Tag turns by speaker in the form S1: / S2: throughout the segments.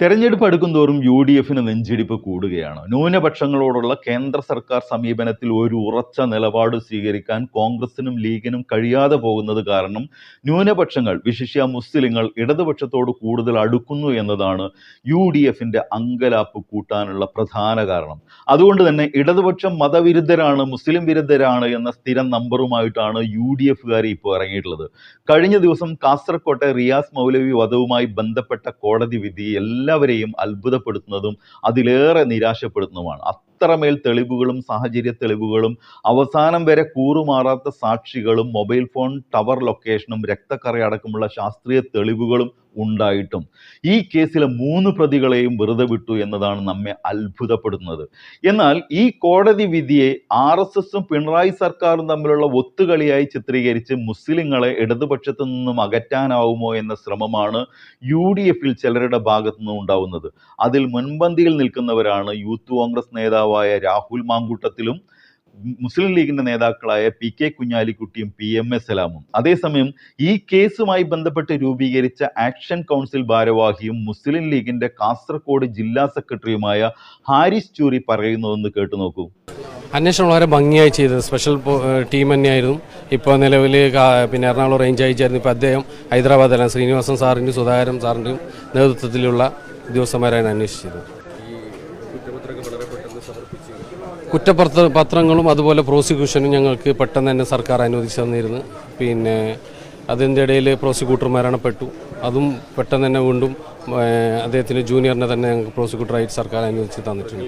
S1: തെരഞ്ഞെടുപ്പ് അടുക്കുംതോറും U D എഫിന് നെഞ്ചിടിപ്പ് കൂടുകയാണ്. ന്യൂനപക്ഷങ്ങളോടുള്ള കേന്ദ്ര സർക്കാർ സമീപനത്തിൽ ഒരു ഉറച്ച നിലപാട് സ്വീകരിക്കാൻ കോൺഗ്രസിനും ലീഗിനും കഴിയാതെ പോകുന്നത് കാരണം ന്യൂനപക്ഷങ്ങൾ വിശിഷ്യ മുസ്ലിങ്ങൾ ഇടതുപക്ഷത്തോട് കൂടുതൽ അടുക്കുന്നു എന്നതാണ് യു ഡി എഫിന്റെ അങ്കലാപ്പ് കൂട്ടാനുള്ള പ്രധാന കാരണം. അതുകൊണ്ട് തന്നെ ഇടതുപക്ഷം മതവിരുദ്ധരാണ് മുസ്ലിം വിരുദ്ധരാണ് എന്ന സ്ഥിരം നമ്പറുമായിട്ടാണ് യു ഡി എഫുകാർ ഇപ്പോൾ ഇറങ്ങിയിട്ടുള്ളത്. കഴിഞ്ഞ ദിവസം കാസർകോട്ടെ റിയാസ് മൗലവി വധവുമായി ബന്ധപ്പെട്ട കോടതി വിധി എല്ലാവരെയും അത്ഭുതപ്പെടുത്തുന്നതും അതിലേറെ നിരാശപ്പെടുത്തുന്നതുമാണ്. അത്രമേൽ തെളിവുകളും സാഹചര്യ തെളിവുകളും അവസാനം വരെ കൂറുമാറാത്ത സാക്ഷികളും മൊബൈൽ ഫോൺ ടവർ ലൊക്കേഷനും രക്തക്കറയടക്കമുള്ള ശാസ്ത്രീയ തെളിവുകളും ഉണ്ടായിട്ടും ഈ കേസിലെ മൂന്ന് പ്രതികളെയും വെറുതെ വിട്ടു എന്നതാണ് നമ്മെ അത്ഭുതപ്പെടുന്നത് എന്നാൽ ഈ കോടതി വിധിയെ ആർ എസ് എസും പിണറായി സർക്കാരും തമ്മിലുള്ള ഒത്തുകളിയായി ചിത്രീകരിച്ച് മുസ്ലിങ്ങളെ ഇടതുപക്ഷത്തു നിന്നും അകറ്റാനാവുമോ എന്ന ശ്രമമാണ് യു ഡി എഫിൽ ചിലരുടെ ഭാഗത്തു നിന്നും ഉണ്ടാവുന്നത്. അതിൽ മുൻപന്തിയിൽ നിൽക്കുന്നവരാണ് യൂത്ത് കോൺഗ്രസ് നേതാവായ രാഹുൽ മാങ്കൂട്ടത്തിലും മുസ്ലിം ലീഗിന്റെ നേതാക്കളായ പി കെ കുഞ്ഞാലിക്കുട്ടിയും പി എം എസ് സലാമും. അതേസമയം ഈ കേസുമായി ബന്ധപ്പെട്ട് രൂപീകരിച്ച ആക്ഷൻ കൗൺസിൽ ഭാരവാഹിയും മുസ്ലിം ലീഗിന്റെ കാസർഗോഡ് ജില്ലാ സെക്രട്ടറിയുമായ ഹാരിസ് ചൂരി പറയുന്നതെന്ന് കേട്ടു നോക്കൂ.
S2: അന്വേഷണം വളരെ ഭംഗിയായി ചെയ്തത്. സ്പെഷ്യൽ ടീം തന്നെയായിരുന്നു. ഇപ്പോൾ നിലവിൽ പിന്നെ എറണാകുളം റേഞ്ച് അയച്ചായിരുന്നു ഇപ്പോൾ അദ്ദേഹം ഹൈദരാബാദിലാണ് ശ്രീനിവാസൻ സാറിന്റെയും സുധാകരൻ സാറിന്റെയും നേതൃത്വത്തിലുള്ള ഉദ്യോഗസ്ഥന്മാരാണ് അന്വേഷിച്ചത്. കുറ്റപത്ര പത്രങ്ങളും അതുപോലെ പ്രോസിക്യൂഷനും ഞങ്ങൾക്ക് പെട്ടെന്ന് തന്നെ സർക്കാർ അനുവദിച്ചു തന്നിരുന്നു. പിന്നെ അതിന്റെ ഇടയിൽ പ്രോസിക്യൂട്ടർമാരാണ് പെട്ടു. അതും പെട്ടെന്ന് തന്നെ വീണ്ടും അദ്ദേഹത്തിന് ജൂനിയറിനെ തന്നെ ഞങ്ങൾക്ക് പ്രോസിക്യൂട്ടറായിട്ട് സർക്കാർ അനുവദിച്ച് തന്നിട്ടുണ്ട്.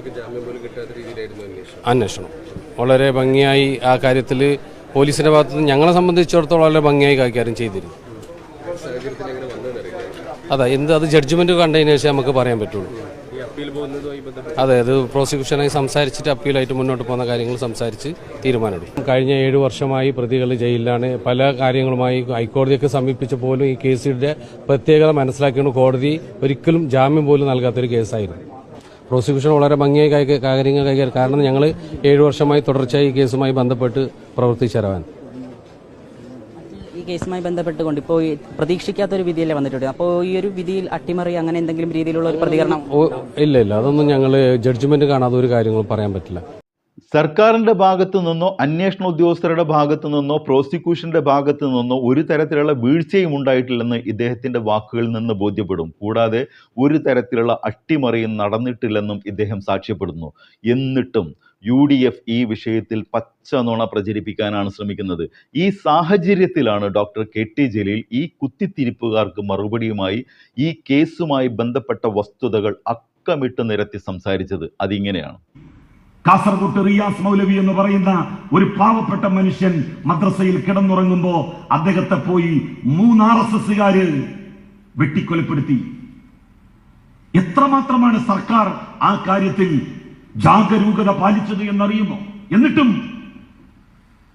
S2: അന്വേഷണം. വളരെ ഭംഗിയായി ആ കാര്യത്തിൽ പോലീസിന്റെ ഭാഗത്ത് നിന്ന് ഞങ്ങളെ സംബന്ധിച്ചിടത്തോളം വളരെ ഭംഗിയായി കൈകാര്യം ചെയ്തിരുന്നു. അതെ എന്ത് അത് ജഡ്ജ്മെന്റ് കണ്ടതിന് ശേഷം നമുക്ക് പറയാൻ പറ്റുള്ളൂ. അതെ അത് പ്രോസിക്യൂഷനായി സംസാരിച്ചിട്ട് അപ്പീലായിട്ട് മുന്നോട്ട് പോകുന്ന കാര്യങ്ങൾ സംസാരിച്ച് തീരുമാനമെടുക്കും. കഴിഞ്ഞ ഏഴു വർഷമായി പ്രതികൾ ജയിലിലാണ്. പല കാര്യങ്ങളുമായി ഹൈക്കോടതിയൊക്കെ സമീപിച്ച പോലും ഈ കേസിന്റെ പ്രത്യേകത മനസ്സിലാക്കിയാണ് കോടതി ഒരിക്കലും ജാമ്യം പോലും നൽകാത്തൊരു കേസായിരുന്നു. പ്രോസിക്യൂഷൻ വളരെ ഭംഗിയായി കാര്യങ്ങൾ കൈകാര്യം കാരണം ഞങ്ങൾ ഏഴു വർഷമായി തുടർച്ചയായി ഈ കേസുമായി ബന്ധപ്പെട്ട് പ്രവർത്തിച്ചവരാണ്
S3: ഈ കേസുമായി ബന്ധപ്പെട്ടുകൊണ്ട് ഇപ്പോൾ പ്രതീക്ഷിക്കാത്ത ഒരു വിധിയല്ലേ വന്നിട്ടുണ്ട് അപ്പോൾ ഈ ഒരു വിധിയിൽ അട്ടിമറി അങ്ങനെ എന്തെങ്കിലും രീതിയിലുള്ള ഒരു പ്രതികരണം
S2: ഇല്ല ഇല്ല. അതൊന്നും ഞങ്ങൾ ജഡ്ജ്മെന്റ് കാണാതെ ഒരു കാര്യങ്ങളും പറയാൻ പറ്റില്ല.
S1: സർക്കാരിന്റെ ഭാഗത്തു നിന്നോ അന്വേഷണ ഉദ്യോഗസ്ഥരുടെ ഭാഗത്തു നിന്നോ പ്രോസിക്യൂഷന്റെ ഭാഗത്തു നിന്നോ ഒരു തരത്തിലുള്ള വീഴ്ചയും ഉണ്ടായിട്ടില്ലെന്ന് ഇദ്ദേഹത്തിന്റെ വാക്കുകളിൽ നിന്ന് ബോധ്യപ്പെടും. കൂടാതെ ഒരു തരത്തിലുള്ള അട്ടിമറിയും നടന്നിട്ടില്ലെന്നും ഇദ്ദേഹം സാക്ഷ്യപ്പെടുന്നു. എന്നിട്ടും യു ഡി എഫ് ഈ വിഷയത്തിൽ പച്ച നുണ പ്രചരിപ്പിക്കാനാണ് ശ്രമിക്കുന്നത്. ഈ സാഹചര്യത്തിലാണ് ഡോക്ടർ കെ ടി ജലീൽ ഈ കുത്തിത്തിരിപ്പുകാർക്ക് മറുപടിയുമായി ഈ കേസുമായി ബന്ധപ്പെട്ട വസ്തുതകൾ അക്കമിട്ട് നിരത്തി സംസാരിച്ചത്. അതിങ്ങനെയാണ്.
S4: കാസർഗോട്ട് റിയാസ് മൗലവി എന്ന് പറയുന്ന ഒരു പാവപ്പെട്ട മനുഷ്യൻ മദ്രസയിൽ കിടന്നുറങ്ങുമ്പോ അദ്ദേഹത്തെ പോയി മൂന്ന് ആർ എസ് എസ്സുകാര് വെട്ടിക്കൊലപ്പെടുത്തി. എത്രമാത്രമാണ് സർക്കാർ ആ കാര്യത്തിൽ ജാഗരൂകത പാലിച്ചത് എന്നറിയുമോ എന്നിട്ടും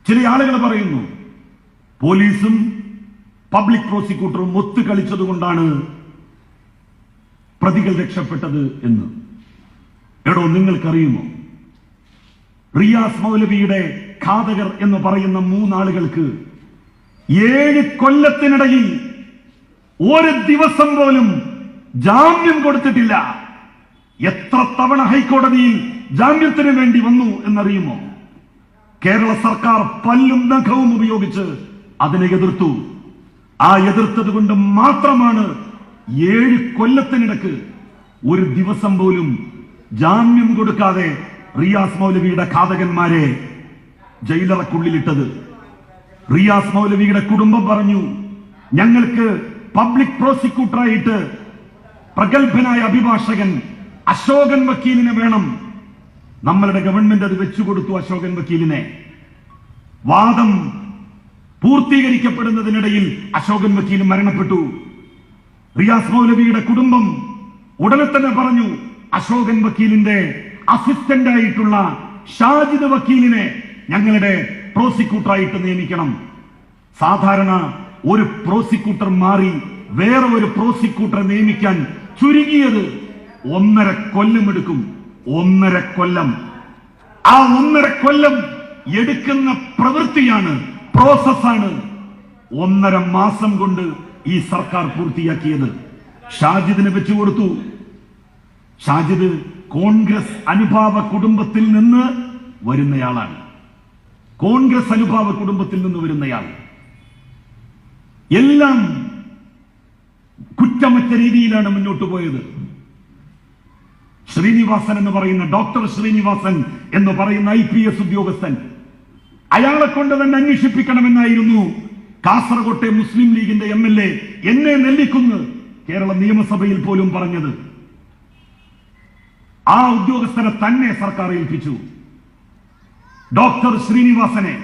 S4: ചില ആളുകൾ പറയുന്നു പോലീസും പബ്ലിക് പ്രോസിക്യൂട്ടറും ഒത്തു കളിച്ചതുകൊണ്ടാണ് പ്രതികൾ രക്ഷപ്പെട്ടത് എന്ന്. എടോ നിങ്ങൾക്കറിയുമോ? റിയാസ് മൗലവിയുടെ ഘാതകർ എന്ന് പറയുന്ന മൂന്നാളുകൾക്ക് ഏഴ് കൊല്ലത്തിനിടയിൽ ഒരു ദിവസം പോലും ജാമ്യം കൊടുത്തിട്ടില്ല. എത്ര തവണ ഹൈക്കോടതിയിൽ ജാമ്യത്തിന് വേണ്ടി വന്നു എന്നറിയുമോ? കേരള സർക്കാർ പല്ലും നഖവും ഉപയോഗിച്ച് അതിനെ എതിർത്തു. ആ എതിർത്തത് കൊണ്ട് മാത്രമാണ് ഏഴ് കൊല്ലത്തിനിടക്ക് ഒരു ദിവസം പോലും ജാമ്യം കൊടുക്കാതെ റിയാസ് മൗലവിയുടെ ഘാതകന്മാരെ ജയിലറക്കുള്ളിലിട്ടത്. റിയാസ് മൗലവിയുടെ കുടുംബം പറഞ്ഞു ഞങ്ങൾക്ക് പബ്ലിക് പ്രോസിക്യൂട്ടറായിട്ട് പ്രഗത്ഭനായ അഭിഭാഷകൻ അശോകൻ വക്കീലിനെ വേണം. നമ്മളുടെ ഗവൺമെന്റ് അത് വെച്ചുകൊടുത്തു അശോകൻ വക്കീലിനെ. വാദം പൂർത്തീകരിക്കപ്പെടുന്നതിനിടയിൽ അശോകൻ വക്കീൽ മരണപ്പെട്ടു. റിയാസ് മൗലവിയുടെ കുടുംബം ഉടനെ തന്നെ പറഞ്ഞു അശോകൻ വക്കീലിന്റെ അസിസ്റ്റന്റ് ആയിട്ടുള്ള ഷാജിദ് വക്കീലിനെ ഞങ്ങളുടെ പ്രോസിക്യൂട്ടറായിട്ട് നിയമിക്കണം. സാധാരണ ഒരു പ്രോസിക്യൂട്ടർ മാറി വേറെ ഒരു പ്രോസിക്യൂട്ടറെ നിയമിക്കാൻ ചുരുങ്ങിയത് ഒന്നര കൊല്ലം എടുക്കും. ഒന്നര കൊല്ലം. ആ ഒന്നര കൊല്ലം എടുക്കുന്ന പ്രവൃത്തിയാണ് പ്രോസസ്സാണ് ഒന്നര മാസം കൊണ്ട് ഈ സർക്കാർ പൂർത്തിയാക്കിയത്. ഷാജിദിനെ വെച്ചു കൊടുത്തു. ഷാജിദ് കോൺഗ്രസ് അനുഭാവ കുടുംബത്തിൽ നിന്ന് വരുന്നയാളാണ്. കോൺഗ്രസ് അനുഭാവ കുടുംബത്തിൽ നിന്ന് വരുന്നയാൾ. എല്ലാം കുറ്റമറ്റ രീതിയിലാണ് മുന്നോട്ട് പോയത്. ശ്രീനിവാസൻ എന്ന് പറയുന്ന ഡോക്ടർ ശ്രീനിവാസൻ എന്ന് പറയുന്ന ഐ പി എസ് ഉദ്യോഗസ്ഥൻ. അയാളെ കൊണ്ട് തന്നെ അന്വേഷിപ്പിക്കണമെന്നായിരുന്നു കാസർകോട്ടെ മുസ്ലിം ലീഗിന്റെ എം എൽ എ എന്നെ നെല്ലിക്കുന്ന് കേരള നിയമസഭയിൽ പോലും പറഞ്ഞത്. ആ ഉദ്യോഗസ്ഥനെ തന്നെ സർക്കാർ ഏൽപ്പിച്ചു. ഡോക്ടർ ശ്രീനിവാസനെ.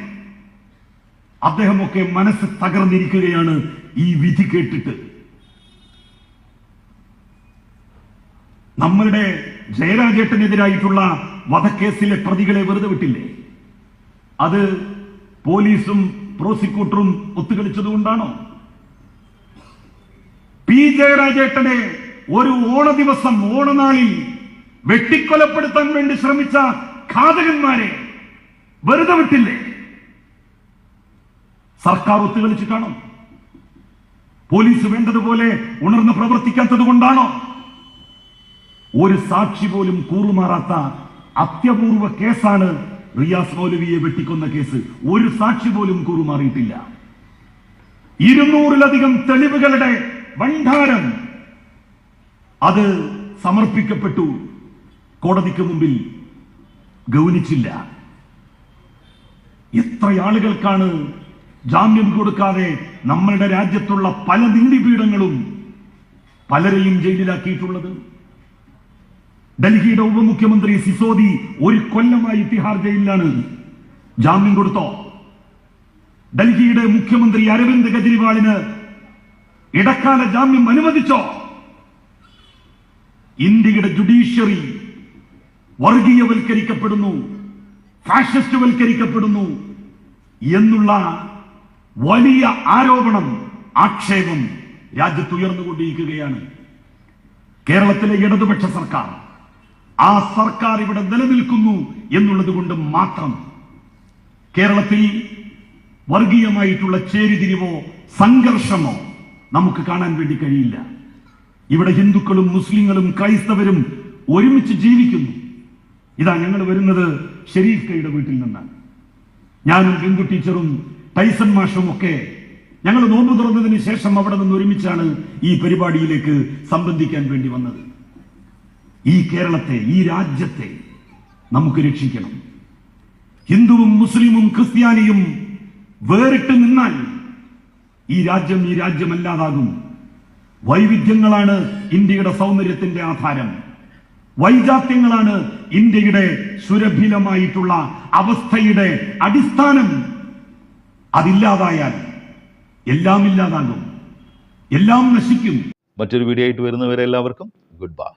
S4: അദ്ദേഹമൊക്കെ മനസ്സ് തകർന്നിരിക്കുകയാണ് ഈ വിധി കേട്ടിട്ട്. നമ്മളുടെ ജയരാജേട്ടനെതിരായിട്ടുള്ള വധക്കേസിലെ പ്രതികളെ വെറുതെ വിട്ടില്ലേ? അത് പോലീസും പ്രോസിക്യൂട്ടറും ഒത്തുകളിച്ചതുകൊണ്ടാണോ? പി ജയരാജേട്ടനെ ഒരു ഓണ ദിവസം ഓണനാളിൽ വെട്ടിക്കൊലപ്പെടുത്താൻ വേണ്ടി ശ്രമിച്ച ഘാതകന്മാരെ വെറുതെ വിട്ടില്ലേ? സർക്കാർ ഒത്തുകളിച്ചിട്ടാണോ? പോലീസ് വേണ്ടതുപോലെ ഉണർന്ന് പ്രവർത്തിക്കാത്തത് കൊണ്ടാണോ ഒരു സാക്ഷി പോലും കൂറുമാറാത്ത അത്യപൂർവ കേസാണ് റിയാസ് മൗലവിയെ വെട്ടിക്കൊന്ന കേസ്. ഒരു സാക്ഷി പോലും കൂറുമാറിയിട്ടില്ല. ഇരുന്നൂറിലധികം തെളിവുകളുടെ ഭണ്ഡാരം അത് സമർപ്പിക്കപ്പെട്ടു. കോടതിക്ക് മുമ്പിൽ ഗൗനിച്ചില്ല. എത്ര ആളുകൾക്കാണ് ജാമ്യം കൊടുക്കാതെ നമ്മളുടെ രാജ്യത്തുള്ള പല നീതിപീഠങ്ങളും പലരെയും ജയിലിലാക്കിയിട്ടുള്ളത്? ഡൽഹിയുടെ ഉപമുഖ്യമന്ത്രി സിസോദി ഒരു കൊല്ലമായി തിഹാർ ജയിലിലാണ്. ജാമ്യം കൊടുത്തോ? ഡൽഹിയുടെ മുഖ്യമന്ത്രി അരവിന്ദ് കെജ്രിവാളിന് ഇടക്കാല ജാമ്യം അനുവദിച്ചോ? ഇന്ത്യയുടെ ജുഡീഷ്യറി വർഗീയവൽക്കരിക്കപ്പെടുന്നു ഫാഷിസ്റ്റ് വൽക്കരിക്കപ്പെടുന്നു എന്നുള്ള വലിയ ആരോപണം ആക്ഷേപം രാജ്യത്ത് ഉയർന്നുകൊണ്ടിരിക്കുകയാണ് കേരളത്തിലെ ഇടതുപക്ഷ സർക്കാർ ആ സർക്കാർ ഇവിടെ നിലനിൽക്കുന്നു എന്നുള്ളത് കൊണ്ട് മാത്രം കേരളത്തിൽ വർഗീയമായിട്ടുള്ള ചേരിതിരിവോ സംഘർഷമോ നമുക്ക് കാണാൻ വേണ്ടി കഴിയില്ല. ഇവിടെ ഹിന്ദുക്കളും മുസ്ലിങ്ങളും ക്രൈസ്തവരും ഒരുമിച്ച് ജീവിക്കുന്നു. ഇതാ ഞങ്ങൾ വരുന്നത് ഷെരീഫ് കൈയുടെ വീട്ടിൽ നിന്നാണ്. ഞാനും ബിന്ദു ടീച്ചറും ടൈസൺ മാഷും ഒക്കെ ഞങ്ങൾ നോമ്പ് തുറന്നതിന് ശേഷം അവിടെ നിന്ന് ഒരുമിച്ചാണ് ഈ പരിപാടിയിലേക്ക് സംബന്ധിക്കാൻ വേണ്ടി വന്നത്. ഈ കേരളത്തെ ഈ രാജ്യത്തെ നമുക്ക് രക്ഷിക്കണം. ഹിന്ദുവും മുസ്ലിമും ക്രിസ്ത്യാനിയും വേറിട്ട് നിന്നാൽ ഈ രാജ്യം ഈ രാജ്യമല്ലാതാകും. വൈവിധ്യങ്ങളാണ് ഇന്ത്യയുടെ സൗന്ദര്യത്തിന്റെ ആധാരം. വൈജാത്യങ്ങളാണ് ഇന്ത്യയുടെ സുരഭിലമായിട്ടുള്ള അവസ്ഥയുടെ അടിസ്ഥാനം. അതില്ലാതായാൽ എല്ലാം ഇല്ലാതാകും എല്ലാം നശിക്കും.
S1: മറ്റൊരു വീഡിയോ ആയിട്ട് വരുന്നവരെ എല്ലാവർക്കും ഗുഡ് ബൈ.